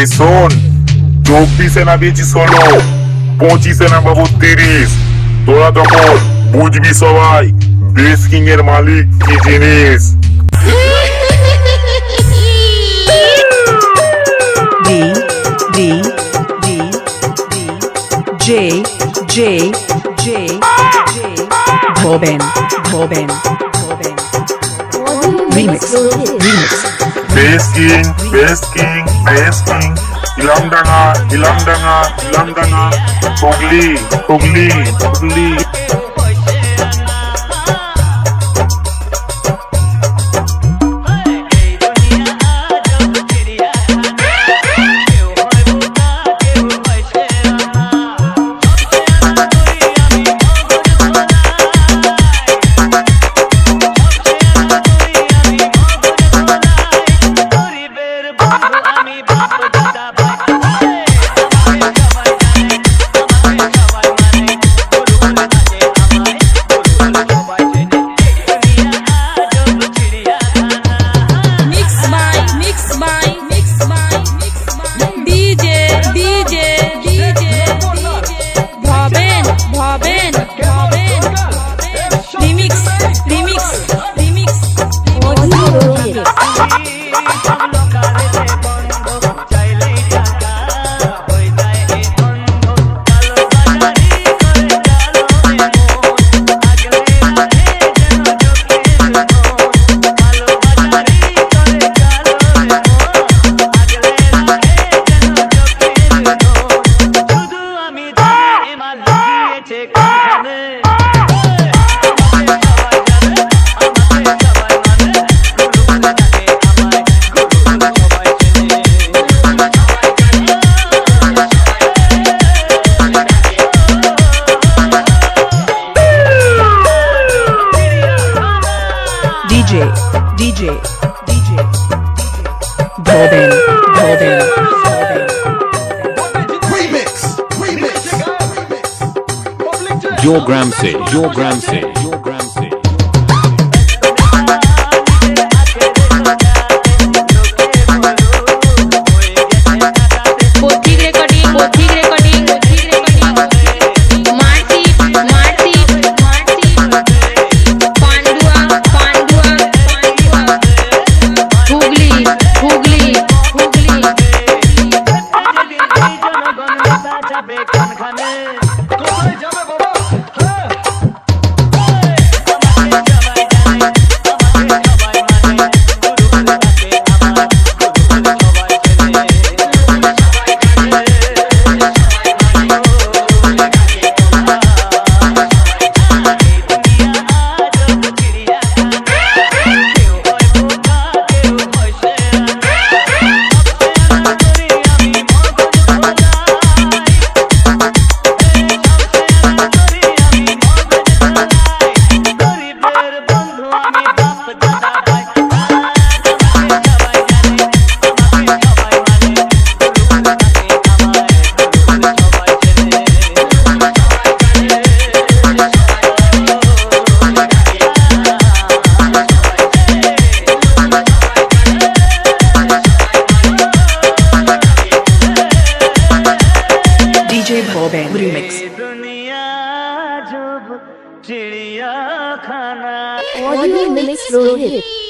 এই শোন চব্বিশে না দিয়েছি ষোলো, পঁচিশে না তিরিশ। তোরা তখন বুঝবি সবাই বেস কিং এর মালিক কি জিনিস? D D D J J J J Boben Boben Boben. Remix Remix. Bass King, bass King, bass King, Ilamdanga Ilamdanga Ilamdanga Hooghly Hooghly Hooghly DJ DJ DJ Boben Boben Boben your Gramsci, your Gramsci, your Gramsci. Hussain remix. Audio mix Rohit.